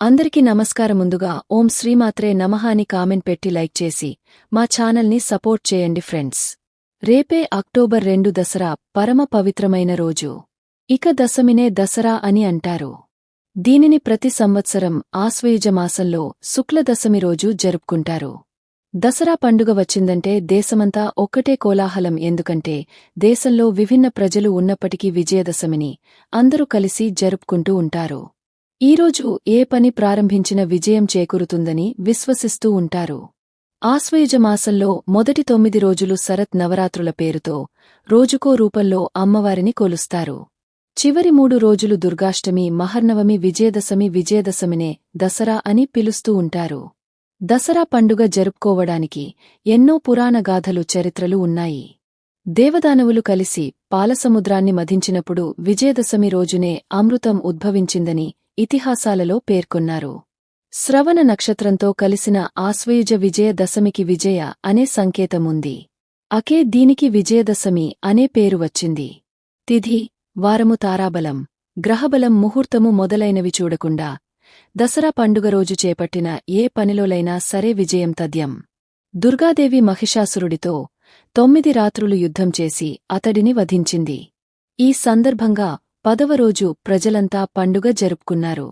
అందరికీ నమస్కారం ముందుగా ఓం శ్రీమాత్రే నమః అని కామెంట్ పెట్టి లైక్ చేసి మా ఛానల్ని సపోర్ట్ చేయండి ఫ్రెండ్స్. రేపే అక్టోబర్ రెండు దసరా పరమ పవిత్రమైన రోజు. ఇక దశమినే దసరా అని అంటారు. దీనిని ప్రతి సంవత్సరం ఆశ్వయుజ మాసంలో శుక్లదశమి రోజు జరుపుకుంటారు. దసరా పండుగ వచ్చిందంటే దేశమంతా ఒక్కటే కోలాహలం ఎందుకంటే దేశంలో విభిన్న ప్రజలు ఉన్నప్పటికీ విజయదశమిని అందరూ కలిసి జరుపుకుంటూ ఉంటారు. ఈరోజు ఏ పని ప్రారంభించిన విజయం చేకూరుతుందని విశ్వసిస్తూ ఉంటారు. ఆశ్వయుజమాసంలో మొదటి తొమ్మిది రోజులు శరత్ నవరాత్రుల పేరుతో రోజుకో రూపంలో అమ్మవారిని కొలుస్తారు. చివరి మూడు రోజులు దుర్గాష్టమి మహర్నవమి విజయదశమి విజయదశమినే దసరా అని పిలుస్తూ ఉంటారు. దసరా పండుగ జరుపుకోవడానికి ఎన్నో పురాణగాథలు చరిత్రలు ఉన్నాయి. దేవదానవులు కలిసి పాలసముద్రాన్ని మధించినప్పుడు విజయదశమి రోజునే అమృతం ఉద్భవించిందని ఇతిహాసాలలో పేర్కొన్నారు. శ్రవణ నక్షత్రంతో కలిసిన ఆశ్వయుజ విజయదశమికి విజయ అనే సంకేతముంది. అకే దీనికి విజయదశమి అనే పేరు వచ్చింది. తిథి వారము తారాబలం గ్రహబలం ముహూర్తము మొదలైనవి చూడకుండా దసరా పండుగ రోజు చేపట్టిన ఏ పనిలోలైనా సరే విజయం తథ్యం. దుర్గాదేవి మహిషాసురుడితో తొమ్మిది రాత్రులు యుద్ధం చేసి అతడిని వధించింది. ఈ సందర్భంగా పదవ రోజు ప్రజలంతా పండుగ జరుపుకున్నారు.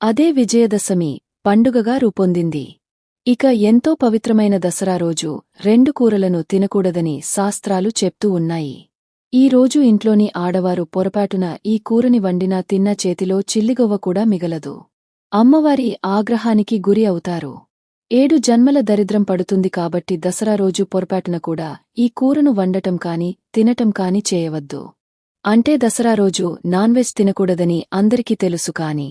అదే విజయదశమి పండుగగా రూపొందింది. ఇక ఎంతో పవిత్రమైన దసరా రోజు రెండు కూరలను తినకూడదని శాస్త్రాలు చెప్తూ ఉన్నాయి. ఈ రోజు ఇంట్లోని ఆడవారు పొరపాటున ఈ కూరని వండినా తిన్న చేతిలో చిల్లిగొవ్వ కూడా మిగలదు. అమ్మవారి ఆగ్రహానికి గురి అవుతారు. ఏడు జన్మల దరిద్రం పడుతుంది కాబట్టి దసరా రోజు పొరపాటున కూడా ఈ కూరను వండటం కాని తినటం కాని చేయవద్దు. అంటే దసరా రోజు నాన్వెజ్ తినకూడదని అందరికీ తెలుసు కాని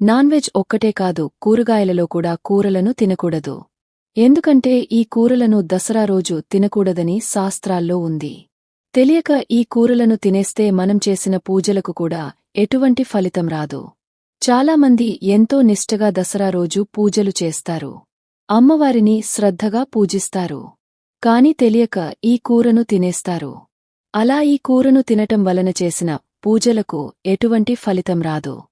నాన్వెజ్ ఒక్కటే కాదు కూరగాయలలో కూడా కూరలను తినకూడదు. ఎందుకంటే ఈ కూరలను దసరా రోజు తినకూడదని శాస్త్రాల్లో ఉంది. తెలియక ఈ కూరలను తినేస్తే మనం చేసిన పూజలకు కూడా ఎటువంటి ఫలితం రాదు. చాలామంది ఎంతో నిష్టగా దసరా రోజు పూజలు చేస్తారు. అమ్మవారిని శ్రద్ధగా పూజిస్తారు. కాని తెలియక ఈ కూరను తినేస్తారు. అలా ఈ కూరను తినటం వలన చేసిన పూజలకు ఎటువంటి ఫలితం రాదు.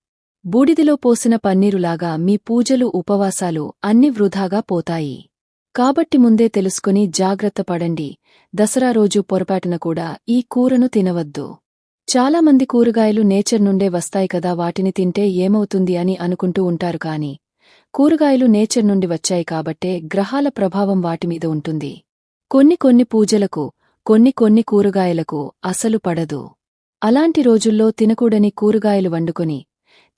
బూడిదిలో పోసిన పన్నీరులాగా మీ పూజలు ఉపవాసాలు అన్ని వృధాగా పోతాయి. కాబట్టి ముందే తెలుసుకుని జాగ్రత్త పడండి. దసరా రోజు పొరపాటున కూడా ఈ కూరను తినవద్దు. చాలామంది కూరగాయలు నేచర్ నుండే వస్తాయి కదా వాటిని తింటే ఏమవుతుంది అని అనుకుంటూ ఉంటారు కాని కూరగాయలు నేచర్ నుండి వచ్చాయి కాబట్టే గ్రహాల ప్రభావం వాటిమీద ఉంటుంది. కొన్ని కొన్ని పూజలకు కొన్ని కొన్ని కూరగాయలకు అసలు పడదు. అలాంటి రోజుల్లో తినకూడని కూరగాయలు వండుకొని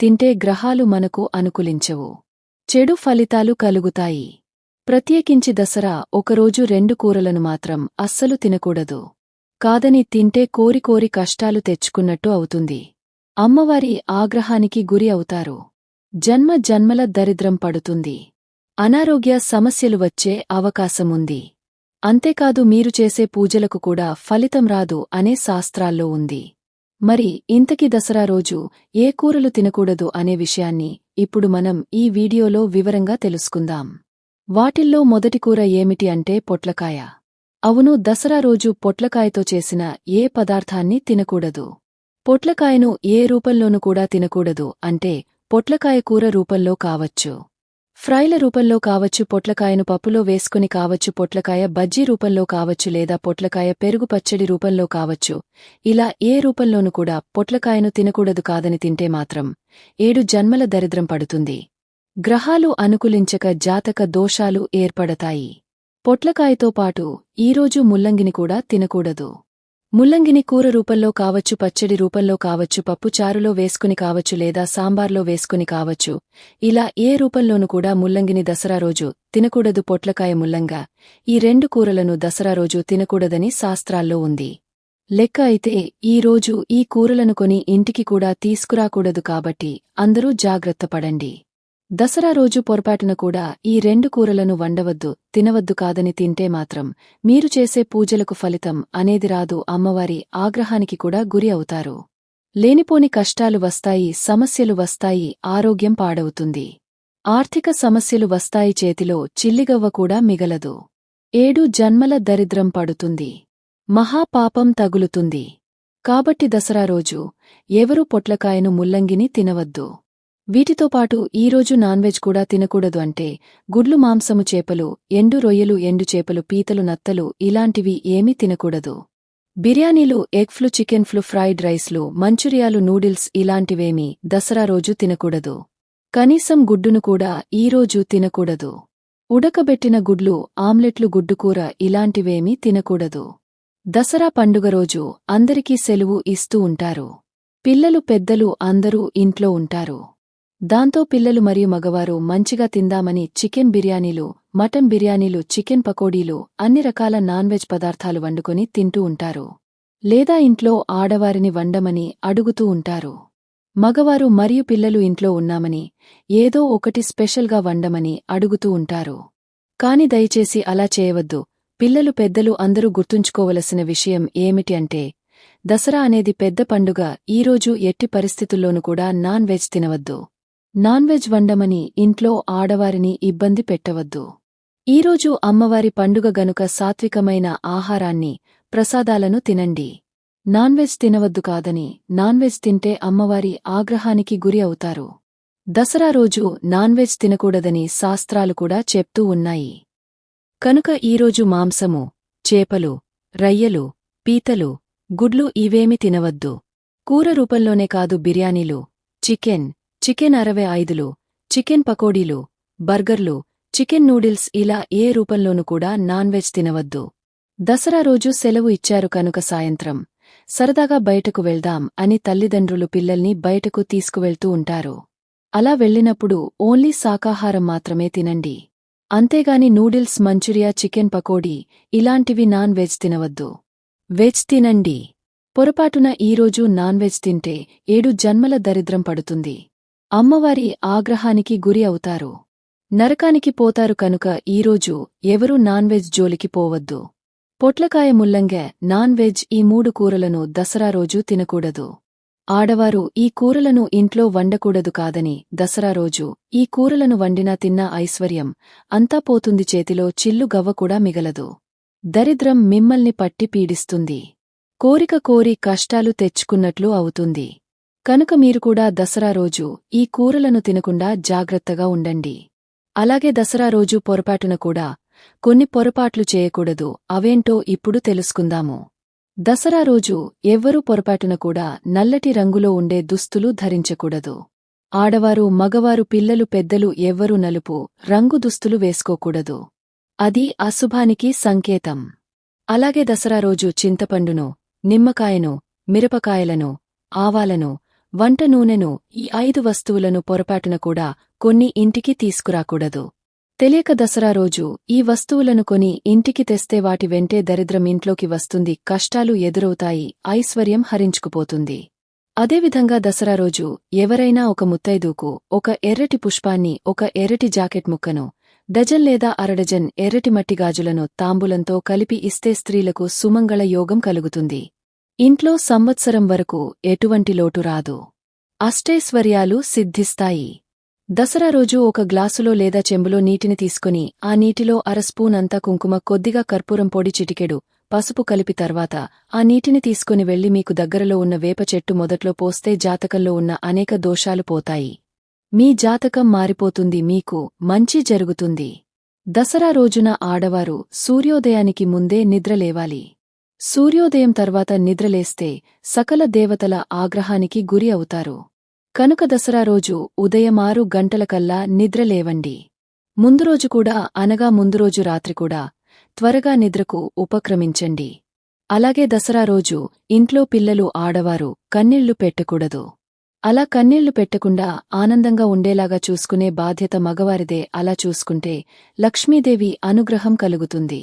తింటే గ్రహాలు మనకు అనుకూలించవు. చెడు ఫలితాలు కలుగుతాయి. ప్రత్యేకించి దసరా ఒకరోజు రెండు కూరలను మాత్రం అస్సలు తినకూడదు. కాదని తింటే కోరికోరి కష్టాలు తెచ్చుకున్నట్టు అవుతుంది. అమ్మవారి ఆగ్రహానికి గురి అవుతారు. జన్మ జన్మల దరిద్రం పడుతుంది. అనారోగ్య సమస్యలు వచ్చే అవకాశముంది. అంతేకాదు మీరు చేసే పూజలకు కూడా ఫలితం రాదు అనే శాస్త్రాల్లో ఉంది. మరి ఇంతకి దసరా రోజు ఏ కూరలు తినకూడదు అనే విషయాన్ని ఇప్పుడు మనం ఈ వీడియోలో వివరంగా తెలుసుకుందాం. వాటిల్లో మొదటి కూర ఏమిటి అంటే పొట్లకాయ. అవును దసరా రోజు పొట్లకాయతో చేసిన ఏ పదార్థాన్ని తినకూడదు? పొట్లకాయను ఏ రూపంలోనూ కూడా తినకూడదు అంటే పొట్లకాయ కూర రూపంలో కావచ్చు. ఫ్రైల రూపంలో కావచ్చు పొట్లకాయను పప్పులో వేసుకుని కావచ్చు పొట్లకాయ బజ్జీ రూపంలో కావచ్చు లేదా పొట్లకాయ పెరుగు పచ్చడి రూపంలో కావచ్చు. ఇలా ఏ రూపంలోనూ కూడా పొట్లకాయను తినకూడదు కాదని తింటే మాత్రం ఏడు జన్మల దరిద్రం పడుతుంది. గ్రహాలు అనుకూలించక జాతక దోషాలు ఏర్పడతాయి. పొట్లకాయతో పాటు ఈరోజు ముల్లంగిని కూడా తినకూడదు. ముల్లంగిని కూర రూపంలో కావచ్చు పచ్చడి రూపంలో కావచ్చు పప్పుచారులో వేసుకుని కావచ్చు లేదా సాంబార్లో వేసుకుని కావచ్చు. ఇలా ఏ రూపంలోనూ కూడా ముల్లంగిని దసరా రోజు తినకూడదు. పొట్లకాయ ముల్లంగా ఈ రెండు కూరలను దసరా రోజు తినకూడదని శాస్త్రాల్లో ఉంది. లెక్క అయితే ఈ రోజు ఈ కూరలను కొని ఇంటికి కూడా తీసుకురాకూడదు కాబట్టి అందరూ జాగ్రత్త పడండి. దసరా రోజు పొరపాటున కూడా ఈ రెండు కూరలను వండవద్దు తినవద్దు కాదని తింటే మాత్రం మీరు చేసే పూజలకు ఫలితం అనేది రాదు అమ్మవారి ఆగ్రహానికి కూడా గురి అవుతారు. లేనిపోని కష్టాలు వస్తాయి సమస్యలు వస్తాయి ఆరోగ్యం పాడవుతుంది. ఆర్థిక సమస్యలు వస్తాయి చేతిలో చిల్లిగవ్వ కూడా మిగలదు. ఏడు జన్మల దరిద్రం పడుతుంది. మహాపాపం తగులుతుంది. కాబట్టి దసరా రోజు ఎవరూ పొట్లకాయను ముల్లంగిని తినవద్దు. వీటితో పాటు ఈరోజు నాన్ వెజ్ కూడా తినకూడదు అంటే గుడ్లు మాంసము చేపలు ఎండు రొయ్యలు ఎండు చేపలు పీతలు నత్తలు ఇలాంటివి ఏమీ తినకూడదు. బిర్యానీలు egg fry chicken fry fried రైస్లు మంచురియాలు నూడిల్స్ ఇలాంటివేమీ దసరా రోజు తినకూడదు. కనీసం గుడ్డును కూడా ఈరోజు తినకూడదు. ఉడకబెట్టిన గుడ్లు ఆమ్లెట్లు గుడ్డుకూర ఇలాంటివేమీ తినకూడదు. దసరా పండుగ రోజు అందరికీ సెలవు ఇస్తూ ఉంటారు. పిల్లలు పెద్దలు అందరూ ఇంట్లో ఉంటారు. దాంతో పిల్లలు మరియు మగవారు మంచిగా తిందామని చికెన్ బిర్యానీలు మటన్ బిర్యానీలు చికెన్ పకోడీలు అన్ని రకాల నాన్ వెజ్ పదార్థాలు వండుకొని తింటూ ఉంటారు. లేదా ఇంట్లో ఆడవారిని వండమని అడుగుతూ ఉంటారు. మగవారు మరియు పిల్లలు ఇంట్లో ఉన్నామని ఏదో ఒకటి స్పెషల్గా వండమని అడుగుతూ ఉంటారు. కాని దయచేసి అలా చేయవద్దు. పిల్లలు పెద్దలు అందరూ గుర్తుంచుకోవలసిన విషయం ఏమిటి అంటే దసరా అనేది పెద్ద పండుగ ఈరోజు ఎట్టి పరిస్థితుల్లోనూ కూడా నాన్ వెజ్ తినవద్దు. నాన్ వెజ్ వండమని ఇంట్లో ఆడవారిని ఇబ్బంది పెట్టవద్దు. ఈరోజు అమ్మవారి పండుగ గనుక సాత్వికమైన ఆహారాన్ని ప్రసాదాలను తినండి. నాన్ వెజ్ తినవద్దు కాదని నాన్ వెజ్ తింటే అమ్మవారి ఆగ్రహానికి గురి అవుతారు. దసరా రోజు నాన్ వెజ్ తినకూడదని శాస్త్రాలు కూడా చెప్తూ ఉన్నాయి. కనుక ఈరోజు మాంసము చేపలు రయ్యలు పీతలు గుడ్లు ఇవేమి తినవద్దు. కూర రూపంలోనే కాదు బిర్యానీలు చికెన్ చికెన్ అరవై ఐదులు చికెన్ పకోడీలు బర్గర్లు చికెన్ నూడిల్స్ ఇలా ఏ రూపంలోనూ కూడా నాన్ వెజ్ తినవద్దు. దసరా రోజు సెలవు ఇచ్చారు కనుక సాయంత్రం. సరదాగా బయటకు వెళ్దాం అని తల్లిదండ్రులు పిల్లల్ని బయటకు తీసుకువెళ్తూ ఉంటారు. అలా వెళ్ళినప్పుడు ఓన్లీ శాకాహారం మాత్రమే తినండి. అంతేగాని నూడిల్స్ మంచూరియా చికెన్ పకోడీ ఇలాంటివి నాన్ వెజ్ తినవద్దు. వెజ్ తినండి. పొరపాటున ఈరోజు నాన్ వెజ్ తింటే ఏడు జన్మల దరిద్రం పడుతుంది. అమ్మవారి ఆగ్రహానికి గురి అవుతారు. నరకానికి పోతారు కనుక ఈరోజు ఎవరూ నాన్ వెజ్ జోలికి పోవద్దు. పొట్లకాయ ముల్లంగె నాన్ వెజ్ ఈ మూడు కూరలను దసరా రోజు తినకూడదు. ఆడవారు ఈ కూరలను ఇంట్లో వండకూడదు కాదని దసరా రోజు ఈ కూరలను వండినా తిన్నా ఐశ్వర్యం అంతా పోతుంది చేతిలో చిల్లు గవ్వ కూడా మిగలదు. దరిద్రం మిమ్మల్ని పట్టి పీడిస్తుంది. కోరిక కోరి కష్టాలు తెచ్చుకున్నట్లు అవుతుంది. కనుక మీరు కూడా దసరా రోజు ఈ కూరలను తినకుండా జాగ్రత్తగా ఉండండి. అలాగే దసరా రోజు పొరపాటున కూడా కొన్ని పొరపాట్లు చేయకూడదు అవేంటో ఇప్పుడు తెలుసుకుందాము. దసరా రోజు ఎవ్వరూ పొరపాటున కూడా నల్లటి రంగులో ఉండే దుస్తులు ధరించకూడదు. ఆడవారు మగవారు పిల్లలు పెద్దలు ఎవ్వరూ నలుపు రంగు దుస్తులు వేసుకోకూడదు. అది అశుభానికి సంకేతం. అలాగే దసరా రోజు చింతపండును నిమ్మకాయను మిరపకాయలను ఆవాలను వంట నూనెను ఈ ఐదు వస్తువులను పొరపాటున కూడా కొన్ని ఇంటికి తీసుకురాకూడదు. తెలియక దసరా రోజు ఈ వస్తువులను కొని ఇంటికి తెస్తే వాటి వెంటే దరిద్రం ఇంట్లోకి వస్తుంది కష్టాలు ఎదురవుతాయి ఐశ్వర్యం హరించుకుపోతుంది. అదేవిధంగా దసరా రోజు ఎవరైనా ఒక ముత్తైదూకు ఒక ఎర్రటి పుష్పాన్ని ఒక ఎర్రటి జాకెట్ ముక్కను డజన్ లేదా అరడజన్ ఎర్రటి మట్టి గాజులను తాంబూలంతో కలిపి ఇస్తే స్త్రీలకు సుమంగళ యోగం కలుగుతుంది. ఇంట్లో సంవత్సరం వరకు ఎటువంటి లోటు రాదు. అష్టైశ్వర్యాలు సిద్ధిస్తాయి. దసరా రోజు ఒక గ్లాసులో లేదా చెంబులో నీటిని తీసుకుని ఆ నీటిలో అర స్పూన్ అంతా కుంకుమ కొద్దిగా కర్పూరం పొడి చిటికెడు పసుపు కలిపి తర్వాత ఆ నీటిని తీసుకుని వెళ్ళి మీకు దగ్గరలో ఉన్న వేప చెట్టు మొదట్లో పోస్తే జాతకంలో ఉన్న అనేక దోషాలు పోతాయి. మీ జాతకం మారిపోతుంది మీకు మంచి జరుగుతుంది. దసరా రోజున ఆడవారు సూర్యోదయానికి ముందే నిద్రలేవాలి సూర్యోదయం తర్వాత నిద్రలేస్తే సకల దేవతల ఆగ్రహానికి గురి అవుతారు. కనుక దసరా రోజు ఉదయమారు గంటలకల్లా నిద్రలేవండి ముందు రోజు కూడా అనగా ముందు రోజు రాత్రి కూడా త్వరగా నిద్రకు ఉపక్రమించండి. అలాగే దసరా రోజు ఇంట్లో పిల్లలు ఆడవారు కన్నీళ్ళు పెట్టకూడదు. అలా కన్నీళ్ళు పెట్టకుండా ఆనందంగా ఉండేలాగా చూసుకునే బాధ్యత మగవారిదే అలా చూసుకుంటే లక్ష్మీదేవి అనుగ్రహం కలుగుతుంది.